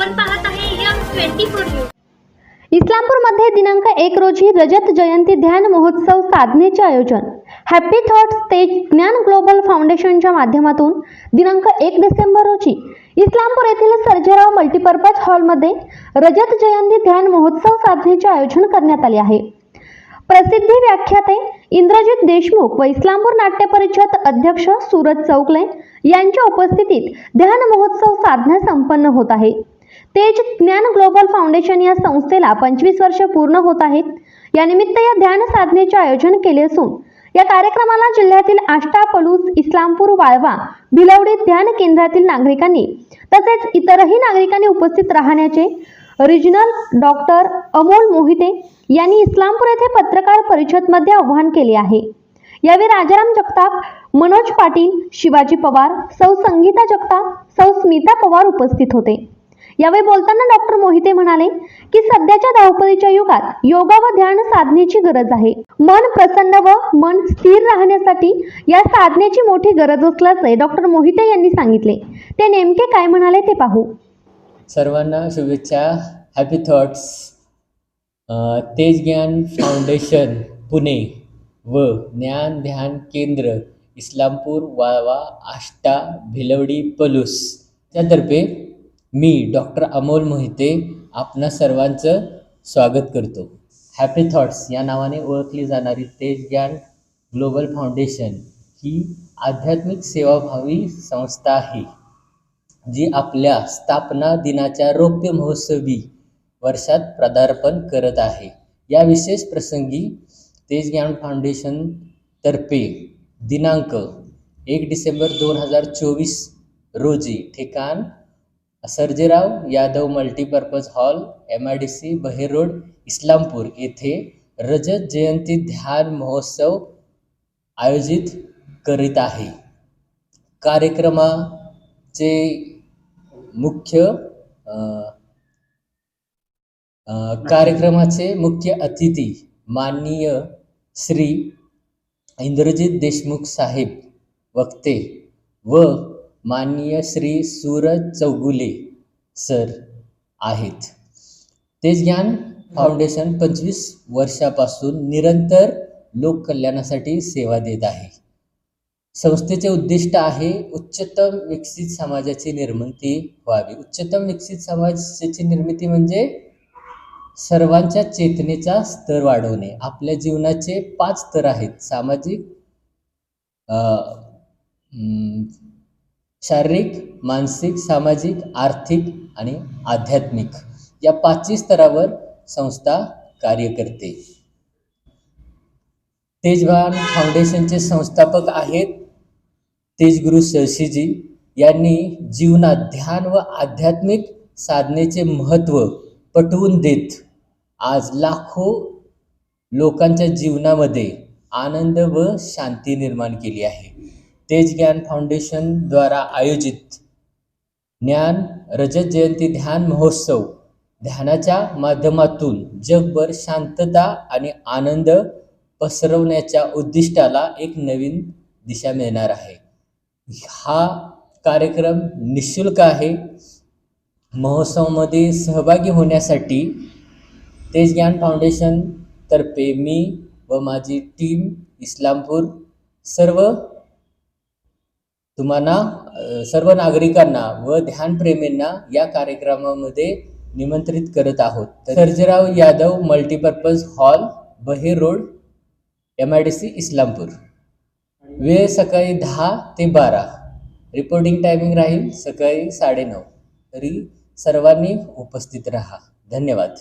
आपण पाहत आहे यम ट्वेंटी फोर न्यूज. इस्लामपूरमध्ये दिनांक एक रोजी रजत जयंती ध्यान महोत्सव साधनेचे आयोजन. हॅपी थॉट्स तेज ज्ञान ग्लोबल फाउंडेशनच्या माध्यमातून दिनांक एक डिसेंबर रोजी इस्लामपूर येथील सर्जेराव मल्टीपर्पज हॉलमध्ये रजत जयंती ध्यान महोत्सव साधनेचे आयोजन करण्यात आले आहे. प्रसिद्धी व्याख्याते इंद्रजित देशमुख व इस्लामपूर नाट्य परिषद अध्यक्ष सूरज चौकले यांच्या उपस्थितीत ध्यान महोत्सव साधना संपन्न होत आहे. तेज ज्ञान ग्लोबल फाउंडेशन या संस्थेला पंचवीस वर्ष पूर्ण होत आहेत. या निमित्त या ध्यान साधनेचे आयोजन केले असून या कार्यक्रमाला जिल्ह्यातील आष्टा पलूस इस्लामपूर वाळवा भिलवडी ध्यान केंद्रातील नागरिकांनी तसेच इतरही नागरिकांनी उपस्थित राहण्याचे रिजनल डॉक्टर अमोल मोहिते यांनी इस्लामपूर येथे पत्रकार परिषदमध्ये आवाहन केले आहे. यावेळी राजाराम जगताप मनोज पाटील शिवाजी पवार सौ संगीता जगताप सौ स्मिता पवार उपस्थित होते. यावेळी बोलताना डॉक्टर मोहिते म्हणाले की सध्याच्या धावपळीच्या युगात योगा व ध्यान साधनेची गरज आहे. मन प्रसन्न व मन स्थिर राहण्यासाठी या साधनेची मोठी गरज असल्याचे डॉक्टर मोहिते यांनी सांगितले. ते नेमके काय म्हणाले ते पाहू. सर्वांना शुभेच्छा. हॅपी थॉट्स तेज ज्ञान फाउंडेशन पुणे व ज्ञान ध्यान केंद्र इस्लामपूर वाळवा आष्टा भिलवडी पलूस त्यातर्फे मी डॉक्टर अमोल मोहिते आपणा सर्वांचं स्वागत करतो. हॅपी थॉट्स या नावाने ओळखली जाणारी तेज ज्ञान ग्लोबल फाउंडेशन ही आध्यात्मिक सेवाभावी संस्था आहे जी आपल्या स्थापना दिनाच्या रौप्य महोत्सवी वर्षात पदार्पण करत आहे. या विशेष प्रसंगी तेज ज्ञान फाउंडेशन तर्फे दिनांक एक डिसेंबर दोन हजार चोवीस रोजी ठिकाण Sarjerao Yadav multipurpose hall M I D C Baher road Islampur येथे रजत जयंती ध्यान महोत्सव आयोजित करीत आहे. कार्यक्रमाचे मुख्य कार्यक्रमाचे मुख्य अतिथी माननीय श्री इंद्रजित देशमुख साहेब वक्ते व माननीय श्री सूरज चौगुले सर आहेत. तेज ज्ञान फाउंडेशन पंचवीस वर्षापासून निरंतर लोककल्याणासाठी सेवा देत आहे. संस्थेचे उद्दिष्ट आहे उच्चतम विकसित समाजाची निर्मिती व्हावी. उच्चतम विकसित समाजाची निर्मिती म्हणजे सर्वांच्या चेतनेचा स्तर वाढवणे. आपल्या जीवनाचे पाच स्तर आहेत. सामाजिक शारीरिक मानसिक सामाजिक आर्थिक आणि आध्यात्मिक या पाचही स्तरावर संस्था कार्य करते. तेजभान फाउंडेशनचे संस्थापक आहेत तेजगुरु सरशीजी यांनी जीवनात ध्यान व आध्यात्मिक साधनेचे महत्त्व पटवून देत आज लाखो लोकांच्या जीवनामध्ये आनंद व शांती निर्माण केली आहे. तेज ज्ञान फाउंडेशनद्वारा आयोजित ज्ञान रजत जयंती ध्यान महोत्सव. ध्यानाच्या माध्यमातून जगभर शांतता आणि आनंद पसरवण्याच्या उद्दिष्टाला एक नवीन दिशा मिळणार आहे. हा कार्यक्रम निशुल्क आहे. महोत्सवामध्ये सहभागी होण्यासाठी तेज ज्ञान फाउंडेशनतर्फे मी व माझी टीम इस्लामपूर सर्व तुम्हाला सर्व नागरिकांना व ध्यानप्रेमींना या कार्यक्रमामध्ये निमंत्रित करत आहोत. तर Sarjerao Yadav multipurpose hall Baher road M I D C Islampur. वेळ सकाळी दहा ते बारा. रिपोर्टिंग टायमिंग राहील सकाळी साडेनऊ तरी सर्वांनी उपस्थित राहा. धन्यवाद.